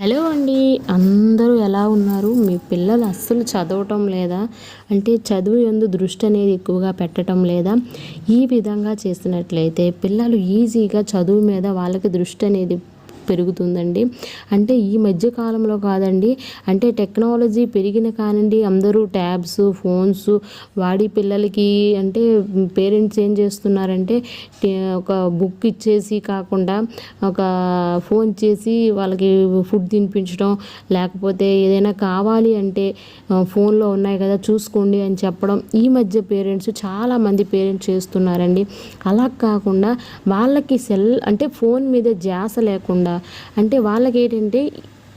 Hello అండి అందరూ ఎలా ఉన్నారు? మీ పిల్లలు అస్సలు చదవటం లేదా? అంటే చదువు ఎందు దృష్టి అనేది ఎక్కువగా పెట్టడం లేదా? ఈ విధంగా చేసినట్లయితే పిల్లలు ఈజీగా చదువు మీద వాళ్ళకి దృష్టి అనేది పెరుగుతుందండి. అంటే ఈ మధ్య కాలంలో కాదండి అంటే టెక్నాలజీ పెరిగిన కానండి అందరూ ట్యాబ్స్ ఫోన్స్ వాడి పిల్లలకి అంటే పేరెంట్స్ ఏం చేస్తున్నారంటే ఒక బుక్ ఇచ్చేసి కాకుండా ఒక ఫోన్ చేసి వాళ్ళకి ఫుడ్ తినిపించడం లేకపోతే ఏదైనా కావాలి అంటే ఫోన్లో ఉన్నాయి కదా చూసుకోండి అని చెప్పడం ఈ మధ్య పేరెంట్స్ చాలామంది పేరెంట్స్ చేస్తున్నారండి. అలా కాకుండా వాళ్ళకి సెల్ అంటే ఫోన్ మీద ధ్యాస లేకుండా అంటే వాళ్ళకి ఏంటంటే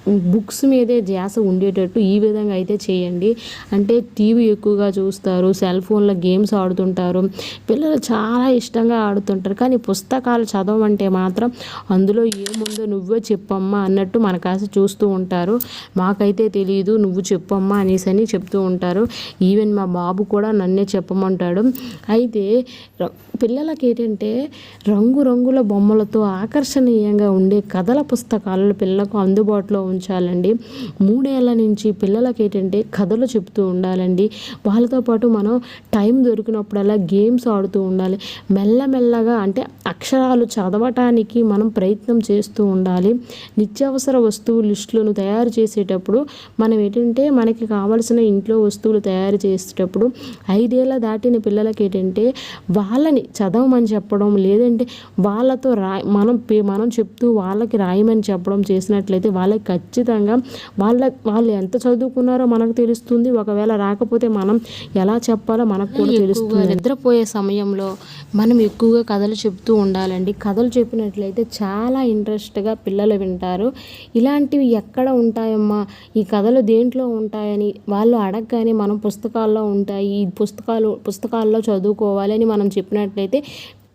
బుక్స్ మీదే ధ్యాస ఉండేటట్టు ఈ విధంగా అయితే చేయండి. అంటే టీవీ ఎక్కువగా చూస్తారు సెల్ ఫోన్లో గేమ్స్ ఆడుతుంటారు. పిల్లలు చాలా ఇష్టంగా ఆడుతుంటారు. కానీ పుస్తకాలు చదవమంటే మాత్రం అందులో ఏముందో నువ్వే చెప్పమ్మా అన్నట్టు మన కాస్త చూస్తూ ఉంటారు. మాకైతే తెలియదు నువ్వు చెప్పమ్మా అనేసి అని చెప్తూ ఉంటారు. ఈవెన్ మా బాబు కూడా నన్నే చెప్పమంటాడు. అయితే పిల్లలకి ఏంటంటే రంగురంగుల బొమ్మలతో ఆకర్షణీయంగా ఉండే కథల పుస్తకాలను పిల్లలకు అందుబాటులో ఉంచాలండి. మూడేళ్ళ నుంచి పిల్లలకి ఏంటంటే కథలు చెప్తూ ఉండాలండి. వాళ్ళతో పాటు మనం టైం దొరికినప్పుడల్లా గేమ్స్ ఆడుతూ ఉండాలి. మెల్లమెల్లగా అంటే అక్షరాలు చదవటానికి మనం ప్రయత్నం చేస్తూ ఉండాలి. నిత్యావసర వస్తువు లిస్టులను తయారు చేసేటప్పుడు మనం ఏంటంటే మనకి కావలసిన ఇంట్లో వస్తువులు తయారు చేసేటప్పుడు ఐదేళ్ళ దాటిన పిల్లలకి ఏంటంటే వాళ్ళని చదవమని చెప్పడం లేదంటే వాళ్ళతో రా మనం మనం చెప్తూ వాళ్ళకి రాయమని చెప్పడం చేసినట్లయితే వాళ్ళకి ఖచ్చితంగా వాళ్ళ వాళ్ళు ఎంత చదువుకున్నారో మనకు తెలుస్తుంది. ఒకవేళ రాకపోతే మనం ఎలా చెప్పాలో మనకు కూడా తెలుస్తుంది. నిద్రపోయే సమయంలో మనం ఎక్కువగా కథలు చెప్తూ ఉండాలండి. కథలు చెప్పినట్లయితే చాలా ఇంట్రెస్ట్గా పిల్లలు వింటారు. ఇలాంటివి ఎక్కడ ఉంటాయమ్మా? ఈ కథలు దేంట్లో ఉంటాయని వాళ్ళు అడగగానే మనం పుస్తకాల్లో ఉంటాయి. ఈ పుస్తకాలు పుస్తకాల్లో చదువుకోవాలి అని మనం చెప్పినట్లయితే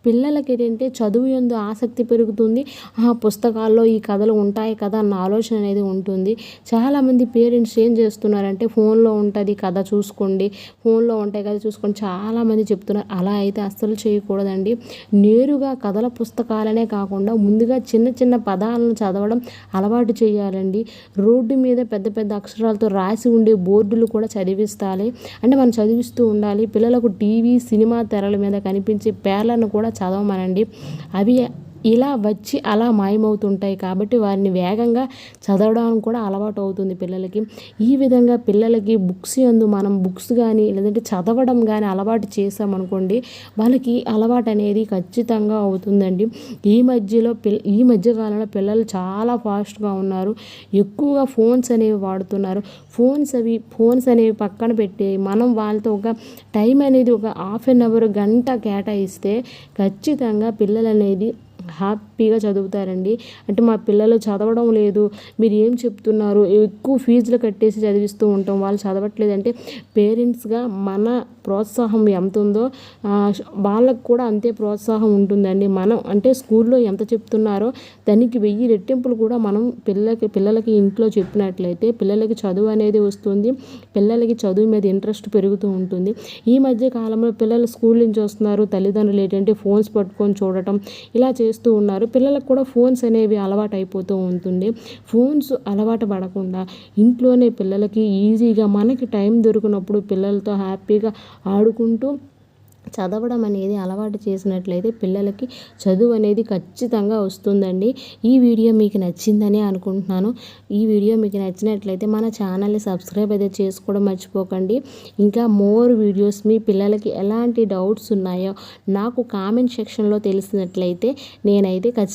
పిల్లలకి ఏంటంటే చదువు ఎందు ఆసక్తి పెరుగుతుంది. ఆ పుస్తకాల్లో ఈ కథలు ఉంటాయి కదా అన్న ఆలోచన అనేది ఉంటుంది. చాలామంది పేరెంట్స్ ఏం చేస్తున్నారంటే ఫోన్లో ఉంటుంది కథ చూసుకోండి ఫోన్లో ఉంటాయి కదా చూసుకోండి. చాలామంది చెప్తున్నారు అలా అయితే అస్సలు చేయకూడదండి. నేరుగా కథల పుస్తకాలనే కాకుండా ముందుగా చిన్న చిన్న పదాలను చదవడం అలవాటు చేయాలండి. రోడ్డు మీద పెద్ద పెద్ద అక్షరాలతో రాసి ఉండే బోర్డులు కూడా చదివిస్తాలి. అంటే మనం చదివిస్తూ ఉండాలి. పిల్లలకు టీవీ సినిమా తెరల మీద కనిపించే పేర్లను కూడా చదవమనండి. అవి ఇలా వచ్చి అలా మాయమవుతుంటాయి కాబట్టి వారిని వేగంగా చదవడానికి కూడా అలవాటు అవుతుంది పిల్లలకి. ఈ విధంగా పిల్లలకి బుక్స్ ఎందు మనం బుక్స్ కానీ లేదంటే చదవడం కానీ అలవాటు చేసామనుకోండి వాళ్ళకి అలవాటు అనేది ఖచ్చితంగా అవుతుందండి. ఈ మధ్యలో పిల్ ఈ మధ్య కాలంలో పిల్లలు చాలా ఫాస్ట్గా ఉన్నారు. ఎక్కువగా ఫోన్స్ అనేవి వాడుతున్నారు. ఫోన్స్ అవి ఫోన్స్ అనేవి పక్కన పెట్టి మనం వాళ్ళతో ఒక టైం అనేది ఒక హాఫ్ అన్ అవర్ గంట కేటాయిస్తే ఖచ్చితంగా పిల్లలు అనేది హ్యాపీగా చదువుతారండి. అంటే మా పిల్లలు చదవడం లేదు మీరు ఏం చెప్తున్నారు? ఎక్కువ ఫీజులు కట్టేసి చదివిస్తూ ఉంటాం. వాళ్ళు చదవట్లేదంటే పేరెంట్స్గా మన ప్రోత్సాహం ఎంత ఉందో వాళ్ళకు కూడా అంతే ప్రోత్సాహం ఉంటుందండి. మనం అంటే స్కూల్లో ఎంత చెప్తున్నారో దానికి వెయ్యి రెట్టింపులు కూడా మనం పిల్లలకి పిల్లలకి ఇంట్లో చెప్పినట్లయితే పిల్లలకి చదువు అనేది వస్తుంది. పిల్లలకి చదువు మీద ఇంట్రెస్ట్ పెరుగుతూ ఉంటుంది. ఈ మధ్య కాలంలో పిల్లలు స్కూల్ నుంచి వస్తున్నారు. తల్లిదండ్రులు ఏంటంటే ఫోన్స్ పట్టుకొని చూడటం ఇలా చేస్తూ ఉన్నారు. పిల్లలకు కూడా ఫోన్స్ అనేవి అలవాటు అయిపోతూ ఉంటుంది ఫోన్స్ అలవాటు పడకుండా ఇంట్లోనే పిల్లలకి ఈజీగా మనకి టైం దొరికినప్పుడు పిల్లలతో హ్యాపీగా ఆడుకుంటూ చదవడం అనేది అలవాటు చేసినట్లయితే పిల్లలకి చదువు అనేది ఖచ్చితంగా వస్తుందండి. ఈ వీడియో మీకు నచ్చిందని అనుకుంటున్నాను. ఈ వీడియో మీకు నచ్చినట్లయితే మన ఛానల్ని సబ్స్క్రైబ్ అయితే చేసుకోవడం మర్చిపోకండి. ఇంకా మోర్ వీడియోస్ మీ పిల్లలకి ఎలాంటి డౌట్స్ ఉన్నాయో నాకు కామెంట్ సెక్షన్లో తెలిసినట్లయితే నేనైతే ఖచ్చితంగా